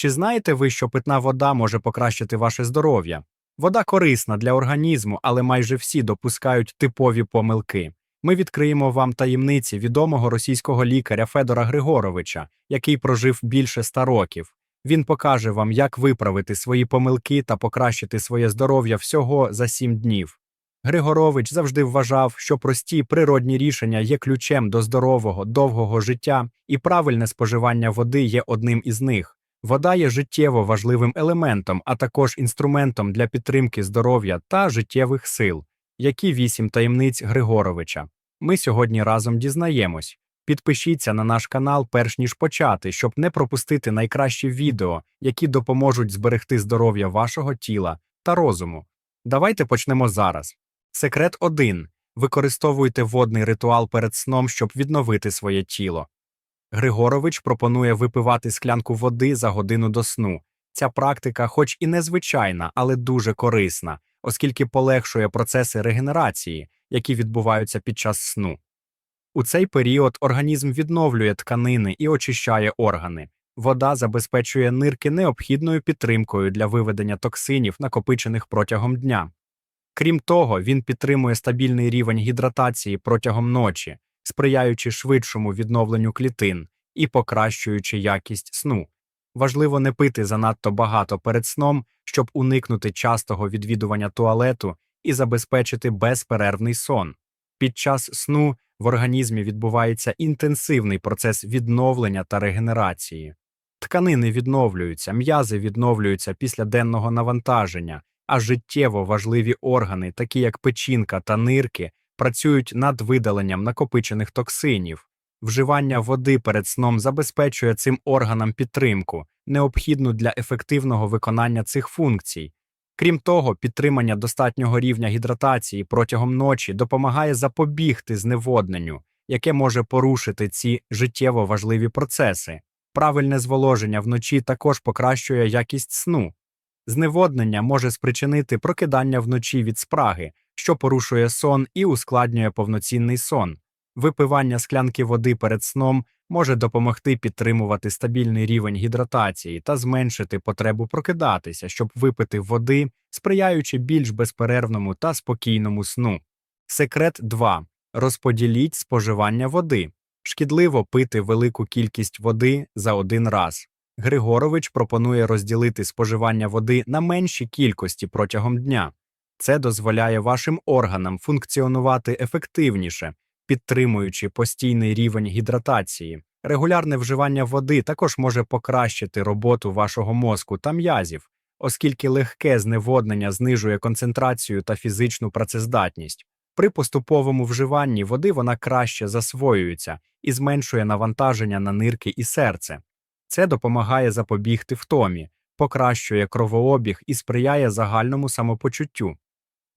Чи знаєте ви, що питна вода може покращити ваше здоров'я? Вода корисна для організму, але майже всі допускають типові помилки. Ми відкриємо вам таємниці відомого російського лікаря Федора Григоровича, який прожив більше ста років. Він покаже вам, як виправити свої помилки та покращити своє здоров'я всього за сім днів. Григорович завжди вважав, що прості природні рішення є ключем до здорового, довгого життя, і правильне споживання води є одним із них. Вода є життєво важливим елементом, а також інструментом для підтримки здоров'я та життєвих сил. Які вісім таємниць Григоровича? Ми сьогодні разом дізнаємось. Підпишіться на наш канал, перш ніж почати, щоб не пропустити найкращі відео, які допоможуть зберегти здоров'я вашого тіла та розуму. Давайте почнемо зараз. Секрет 1. Використовуйте водний ритуал перед сном, щоб відновити своє тіло. Григорович пропонує випивати склянку води за годину до сну. Ця практика, хоч і незвичайна, але дуже корисна, оскільки полегшує процеси регенерації, які відбуваються під час сну. У цей період організм відновлює тканини і очищає органи. Вода забезпечує нирки необхідною підтримкою для виведення токсинів, накопичених протягом дня. Крім того, він підтримує стабільний рівень гідратації протягом ночі, сприяючи швидшому відновленню клітин і покращуючи якість сну. Важливо не пити занадто багато перед сном, щоб уникнути частого відвідування туалету і забезпечити безперервний сон. Під час сну в організмі відбувається інтенсивний процес відновлення та регенерації. Тканини відновлюються, м'язи відновлюються після денного навантаження, а життєво важливі органи, такі як печінка та нирки, працюють над видаленням накопичених токсинів. Вживання води перед сном забезпечує цим органам підтримку, необхідну для ефективного виконання цих функцій. Крім того, підтримання достатнього рівня гідратації протягом ночі допомагає запобігти зневодненню, яке може порушити ці життєво важливі процеси. Правильне зволоження вночі також покращує якість сну. Зневоднення може спричинити прокидання вночі від спраги, що порушує сон і ускладнює повноцінний сон. Випивання склянки води перед сном може допомогти підтримувати стабільний рівень гідратації та зменшити потребу прокидатися, щоб випити води, сприяючи більш безперервному та спокійному сну. Секрет 2. Розподіліть споживання води. Шкідливо пити велику кількість води за один раз. Григорович пропонує розділити споживання води на менші кількості протягом дня. Це дозволяє вашим органам функціонувати ефективніше, підтримуючи постійний рівень гідратації. Регулярне вживання води також може покращити роботу вашого мозку та м'язів, оскільки легке зневоднення знижує концентрацію та фізичну працездатність. При поступовому вживанні води вона краще засвоюється і зменшує навантаження на нирки і серце. Це допомагає запобігти втомі, покращує кровообіг і сприяє загальному самопочуттю.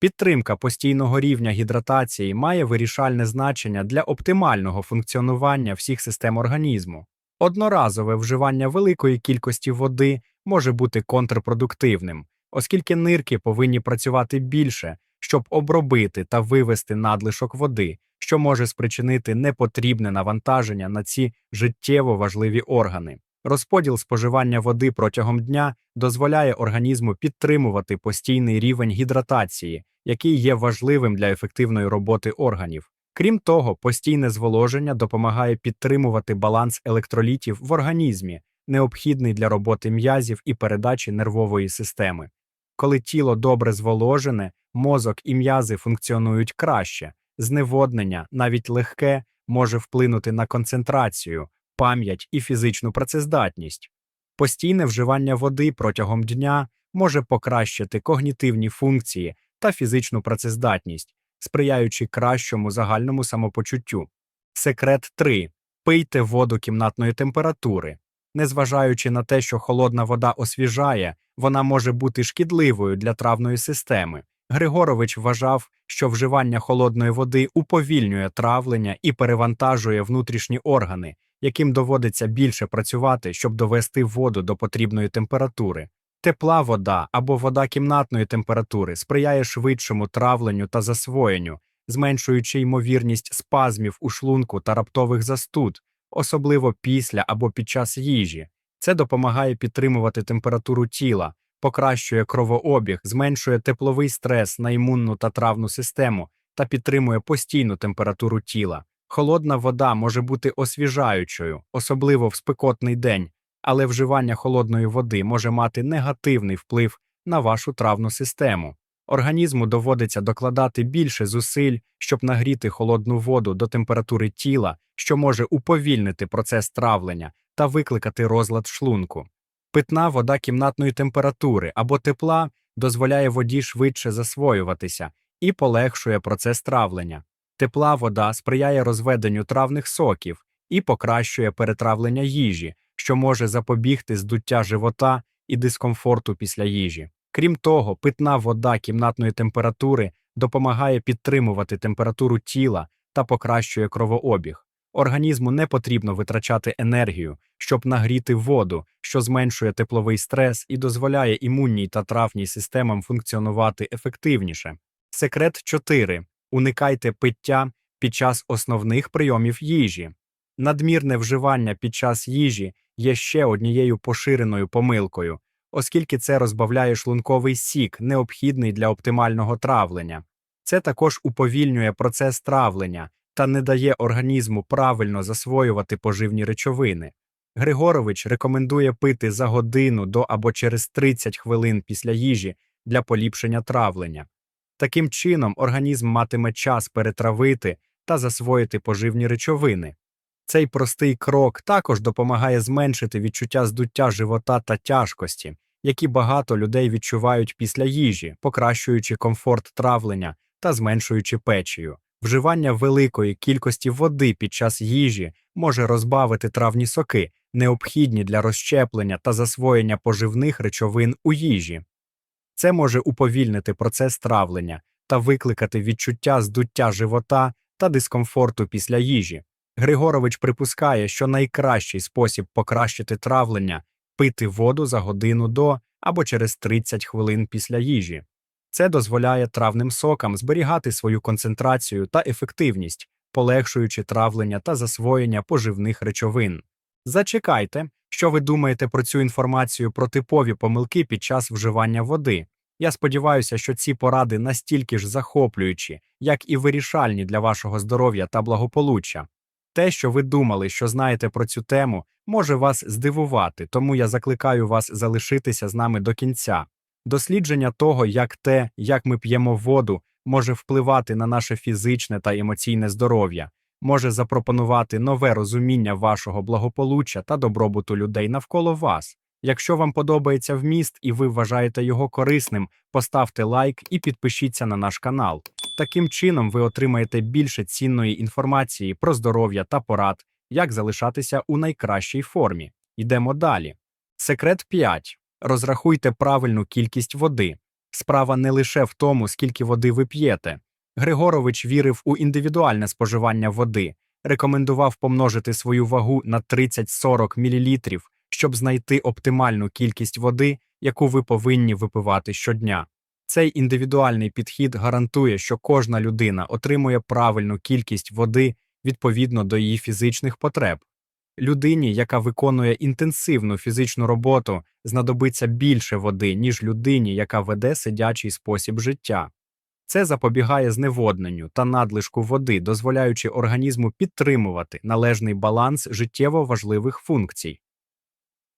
Підтримка постійного рівня гідратації має вирішальне значення для оптимального функціонування всіх систем організму. Одноразове вживання великої кількості води може бути контрпродуктивним, оскільки нирки повинні працювати більше, щоб обробити та вивести надлишок води, що може спричинити непотрібне навантаження на ці життєво важливі органи. Розподіл споживання води протягом дня дозволяє організму підтримувати постійний рівень гідратації, який є важливим для ефективної роботи органів. Крім того, постійне зволоження допомагає підтримувати баланс електролітів в організмі, необхідний для роботи м'язів і передачі нервової системи. Коли тіло добре зволожене, мозок і м'язи функціонують краще, зневоднення, навіть легке, може вплинути на концентрацію, пам'ять і фізичну працездатність. Постійне вживання води протягом дня може покращити когнітивні функції та фізичну працездатність, сприяючи кращому загальному самопочуттю. Секрет 3. Пийте воду кімнатної температури. Незважаючи на те, що холодна вода освіжає, вона може бути шкідливою для травної системи. Григорович вважав, що вживання холодної води уповільнює травлення і перевантажує внутрішні органи, яким доводиться більше працювати, щоб довести воду до потрібної температури. Тепла вода або вода кімнатної температури сприяє швидшому травленню та засвоєнню, зменшуючи ймовірність спазмів у шлунку та раптових застуд, особливо після або під час їжі. Це допомагає підтримувати температуру тіла, покращує кровообіг, зменшує тепловий стрес на імунну та травну систему та підтримує постійну температуру тіла. Холодна вода може бути освіжаючою, особливо в спекотний день, але вживання холодної води може мати негативний вплив на вашу травну систему. Організму доводиться докладати більше зусиль, щоб нагріти холодну воду до температури тіла, що може уповільнити процес травлення та викликати розлад шлунку. Питна вода кімнатної температури або тепла дозволяє воді швидше засвоюватися і полегшує процес травлення. Тепла вода сприяє розведенню травних соків і покращує перетравлення їжі, що може запобігти здуття живота і дискомфорту після їжі. Крім того, питна вода кімнатної температури допомагає підтримувати температуру тіла та покращує кровообіг. Організму не потрібно витрачати енергію, щоб нагріти воду, що зменшує тепловий стрес і дозволяє імунній та травній системам функціонувати ефективніше. Секрет 4. Уникайте пиття під час основних прийомів їжі. Надмірне вживання під час їжі є ще однією поширеною помилкою, оскільки це розбавляє шлунковий сік, необхідний для оптимального травлення. Це також уповільнює процес травлення та не дає організму правильно засвоювати поживні речовини. Григорович рекомендує пити за годину до або через 30 хвилин після їжі для поліпшення травлення. Таким чином, організм матиме час перетравити та засвоїти поживні речовини. Цей простий крок також допомагає зменшити відчуття здуття живота та тяжкості, які багато людей відчувають після їжі, покращуючи комфорт травлення та зменшуючи печію. Вживання великої кількості води під час їжі може розбавити травні соки, необхідні для розщеплення та засвоєння поживних речовин у їжі. Це може уповільнити процес травлення та викликати відчуття здуття живота та дискомфорту після їжі. Григорович припускає, що найкращий спосіб покращити травлення пити воду за годину до або через 30 хвилин після їжі. Це дозволяє травним сокам зберігати свою концентрацію та ефективність, полегшуючи травлення та засвоєння поживних речовин. Зачекайте, що ви думаєте про цю інформацію про типові помилки під час вживання води. Я сподіваюся, що ці поради настільки ж захоплюючі, як і вирішальні для вашого здоров'я та благополуччя. Те, що ви думали, що знаєте про цю тему, може вас здивувати, тому я закликаю вас залишитися з нами до кінця. Дослідження того, як те, як ми п'ємо воду, може впливати на наше фізичне та емоційне здоров'я, може запропонувати нове розуміння вашого благополуччя та добробуту людей навколо вас. Якщо вам подобається вміст і ви вважаєте його корисним, поставте лайк і підпишіться на наш канал. Таким чином ви отримаєте більше цінної інформації про здоров'я та порад, як залишатися у найкращій формі. Йдемо далі. Секрет 5. Розрахуйте правильну кількість води. Справа не лише в тому, скільки води ви п'єте. Григорович вірив у індивідуальне споживання води, рекомендував помножити свою вагу на 30-40 мл, щоб знайти оптимальну кількість води, яку ви повинні випивати щодня. Цей індивідуальний підхід гарантує, що кожна людина отримує правильну кількість води відповідно до її фізичних потреб. Людині, яка виконує інтенсивну фізичну роботу, знадобиться більше води, ніж людині, яка веде сидячий спосіб життя. Це запобігає зневодненню та надлишку води, дозволяючи організму підтримувати належний баланс життєво важливих функцій.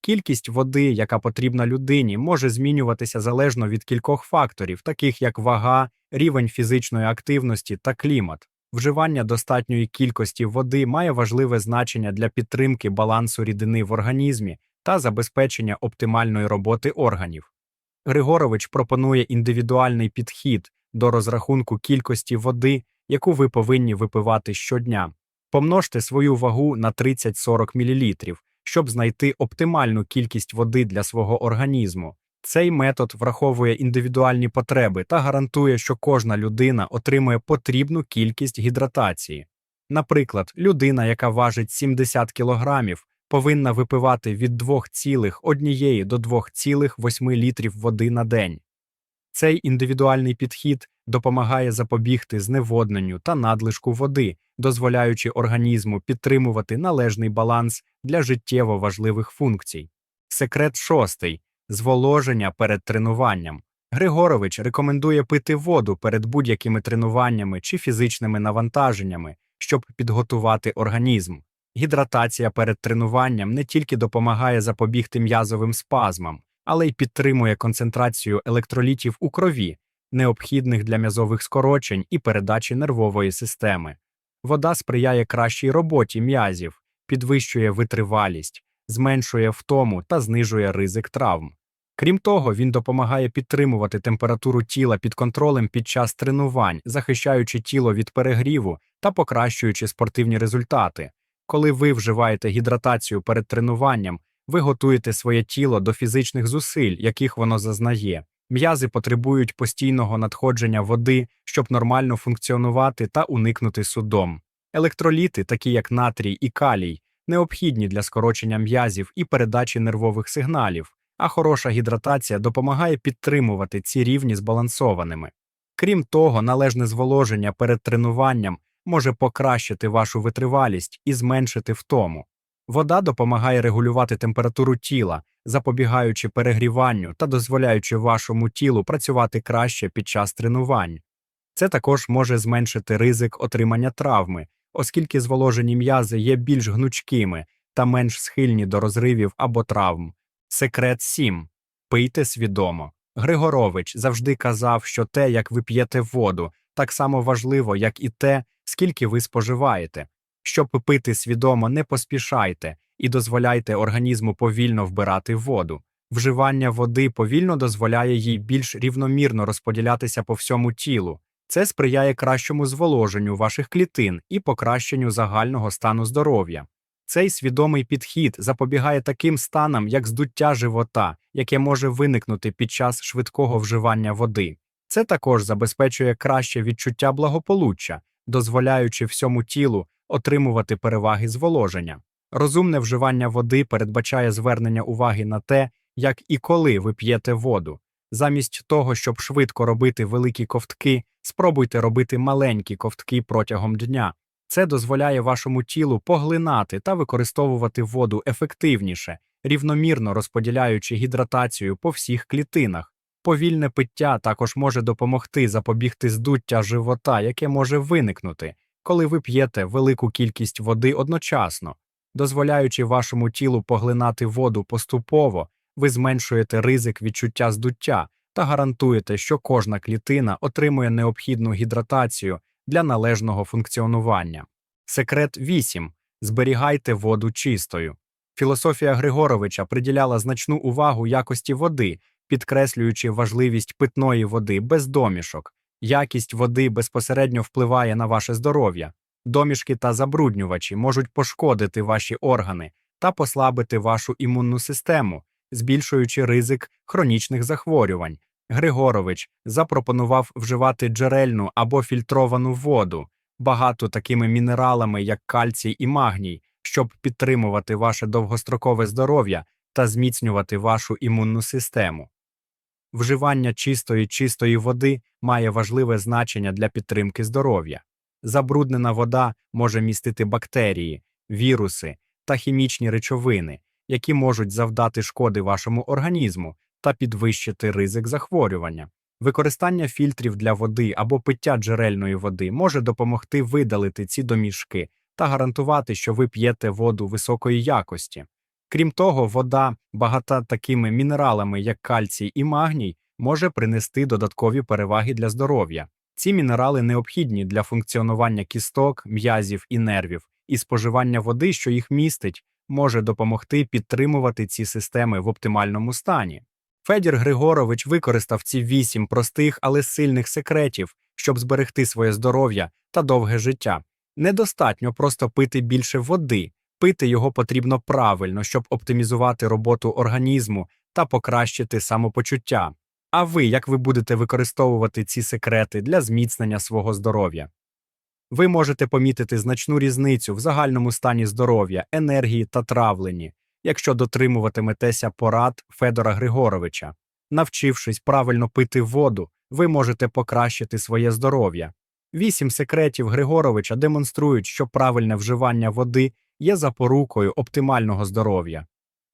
Кількість води, яка потрібна людині, може змінюватися залежно від кількох факторів, таких як вага, рівень фізичної активності та клімат. Вживання достатньої кількості води має важливе значення для підтримки балансу рідини в організмі та забезпечення оптимальної роботи органів. Григорович пропонує індивідуальний підхід до розрахунку кількості води, яку ви повинні випивати щодня. Помножте свою вагу на 30-40 мл, щоб знайти оптимальну кількість води для свого організму. Цей метод враховує індивідуальні потреби та гарантує, що кожна людина отримує потрібну кількість гідратації. Наприклад, людина, яка важить 70 кг, повинна випивати від 2,1 до 2,8 літрів води на день. Цей індивідуальний підхід допомагає запобігти зневодненню та надлишку води, дозволяючи організму підтримувати належний баланс для життєво важливих функцій. Секрет шостий зволоження перед тренуванням. Григорович рекомендує пити воду перед будь-якими тренуваннями чи фізичними навантаженнями, щоб підготувати організм. Гідратація перед тренуванням не тільки допомагає запобігти м'язовим спазмам, але й підтримує концентрацію електролітів у крові, необхідних для м'язових скорочень і передачі нервової системи. Вода сприяє кращій роботі м'язів, підвищує витривалість, зменшує втому та знижує ризик травм. Крім того, він допомагає підтримувати температуру тіла під контролем під час тренувань, захищаючи тіло від перегріву та покращуючи спортивні результати. Коли ви вживаєте гідратацію перед тренуванням, ви готуєте своє тіло до фізичних зусиль, яких воно зазнає. М'язи потребують постійного надходження води, щоб нормально функціонувати та уникнути судом. Електроліти, такі як натрій і калій, необхідні для скорочення м'язів і передачі нервових сигналів, а хороша гідратація допомагає підтримувати ці рівні збалансованими. Крім того, належне зволоження перед тренуванням може покращити вашу витривалість і зменшити втому. Вода допомагає регулювати температуру тіла, запобігаючи перегріванню та дозволяючи вашому тілу працювати краще під час тренувань. Це також може зменшити ризик отримання травми, оскільки зволожені м'язи є більш гнучкими та менш схильні до розривів або травм. Секрет 7. Пийте свідомо. Григорович завжди казав, що те, як ви п'єте воду, так само важливо, як і те, скільки ви споживаєте. Щоб пити свідомо, не поспішайте і дозволяйте організму повільно вбирати воду. Вживання води повільно дозволяє їй більш рівномірно розподілятися по всьому тілу. Це сприяє кращому зволоженню ваших клітин і покращенню загального стану здоров'я. Цей свідомий підхід запобігає таким станам, як здуття живота, яке може виникнути під час швидкого вживання води. Це також забезпечує краще відчуття благополуччя, дозволяючи всьому тілу отримувати переваги зволоження. Розумне вживання води передбачає звернення уваги на те, як і коли ви п'єте воду. Замість того, щоб швидко робити великі ковтки, спробуйте робити маленькі ковтки протягом дня. Це дозволяє вашому тілу поглинати та використовувати воду ефективніше, рівномірно розподіляючи гідратацію по всіх клітинах. Повільне пиття також може допомогти запобігти здуття живота, яке може виникнути, коли ви п'єте велику кількість води одночасно. Дозволяючи вашому тілу поглинати воду поступово, ви зменшуєте ризик відчуття здуття та гарантуєте, що кожна клітина отримує необхідну гідратацію для належного функціонування. Секрет 8. Зберігайте воду чистою. Філософія Григоровича приділяла значну увагу якості води, підкреслюючи важливість питної води без домішок. Якість води безпосередньо впливає на ваше здоров'я. Домішки та забруднювачі можуть пошкодити ваші органи та послабити вашу імунну систему, збільшуючи ризик хронічних захворювань. Григорович запропонував вживати джерельну або фільтровану воду, багато такими мінералами, як кальцій і магній, щоб підтримувати ваше довгострокове здоров'я та зміцнювати вашу імунну систему. Вживання чистої чистої води має важливе значення для підтримки здоров'я. Забруднена вода може містити бактерії, віруси та хімічні речовини, які можуть завдати шкоди вашому організму та підвищити ризик захворювання. Використання фільтрів для води або пиття джерельної води може допомогти видалити ці домішки та гарантувати, що ви п'єте воду високої якості. Крім того, вода, багата такими мінералами, як кальцій і магній, може принести додаткові переваги для здоров'я. Ці мінерали необхідні для функціонування кісток, м'язів і нервів, і споживання води, що їх містить, може допомогти підтримувати ці системи в оптимальному стані. Федір Григорович використав ці вісім простих, але сильних секретів, щоб зберегти своє здоров'я та довге життя. Недостатньо просто пити більше води, пити його потрібно правильно, щоб оптимізувати роботу організму та покращити самопочуття. А ви як ви будете використовувати ці секрети для зміцнення свого здоров'я? Ви можете помітити значну різницю в загальному стані здоров'я, енергії та травленні, якщо дотримуватиметеся порад Федора Григоровича. Навчившись правильно пити воду, ви можете покращити своє здоров'я. Вісім секретів Григоровича демонструють, що правильне вживання води є запорукою оптимального здоров'я.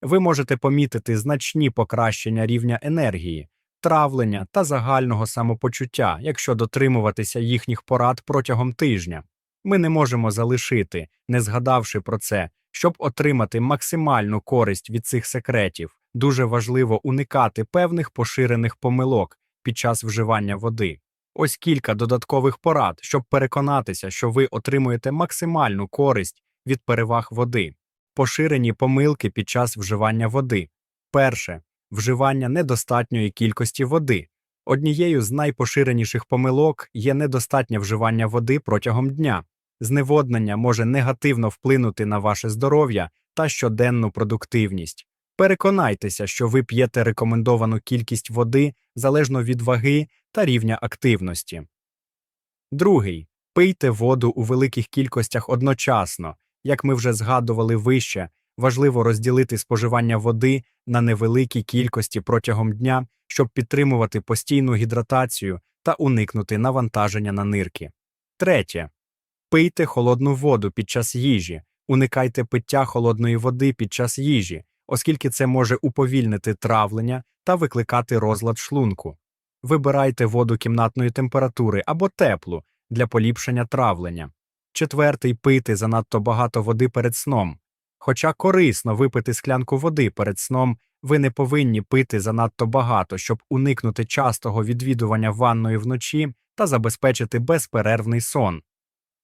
ви можете помітити значні покращення рівня енергії, травлення та загального самопочуття, якщо дотримуватися їхніх порад протягом тижня. Ми не можемо залишити, не згадавши про це, щоб отримати максимальну користь від цих секретів. Дуже важливо уникати певних поширених помилок під час вживання води. Ось кілька додаткових порад, щоб переконатися, що ви отримуєте максимальну користь від переваг води. Поширені помилки під час вживання води. Перше вживання недостатньої кількості води. Однією з найпоширеніших помилок є недостатнє вживання води протягом дня. Зневоднення може негативно вплинути на ваше здоров'я та щоденну продуктивність. Переконайтеся, що ви п'єте рекомендовану кількість води залежно від ваги та рівня активності. Другий пийте воду у великих кількостях одночасно. Як ми вже згадували вище, важливо розділити споживання води на невеликі кількості протягом дня, щоб підтримувати постійну гідратацію та уникнути навантаження на нирки. Третє. Пийте холодну воду під час їжі, уникайте пиття холодної води під час їжі, оскільки це може уповільнити травлення та викликати розлад шлунку. Вибирайте воду кімнатної температури або теплу для поліпшення травлення. Четвертий пити занадто багато води перед сном. Хоча корисно випити склянку води перед сном, ви не повинні пити занадто багато, щоб уникнути частого відвідування ванної вночі та забезпечити безперервний сон.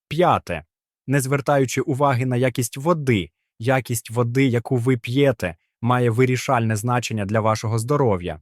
П'яте. Не звертаючи уваги на якість води, якість води, яку ви п'єте, має вирішальне значення для вашого здоров'я.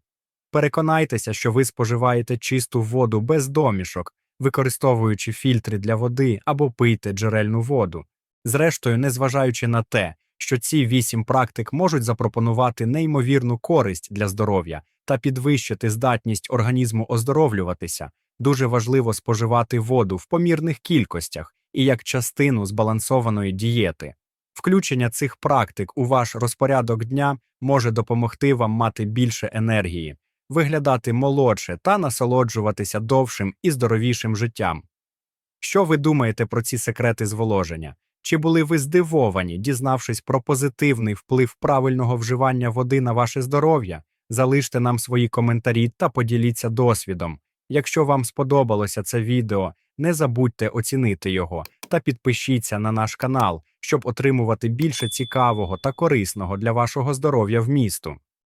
Переконайтеся, що ви споживаєте чисту воду без домішок, використовуючи фільтри для води або пийте джерельну воду. Зрештою, незважаючи на те, що ці вісім практик можуть запропонувати неймовірну користь для здоров'я та підвищити здатність організму оздоровлюватися, дуже важливо споживати воду в помірних кількостях і як частину збалансованої дієти. Включення цих практик у ваш розпорядок дня може допомогти вам мати більше енергії, виглядати молодше та насолоджуватися довшим і здоровішим життям. Що ви думаєте про ці секрети зволоження? Чи були ви здивовані, дізнавшись про позитивний вплив правильного вживання води на ваше здоров'я? Залиште нам свої коментарі та поділіться досвідом. Якщо вам сподобалося це відео, не забудьте оцінити його та підпишіться на наш канал, щоб отримувати більше цікавого та корисного для вашого здоров'я вмісту.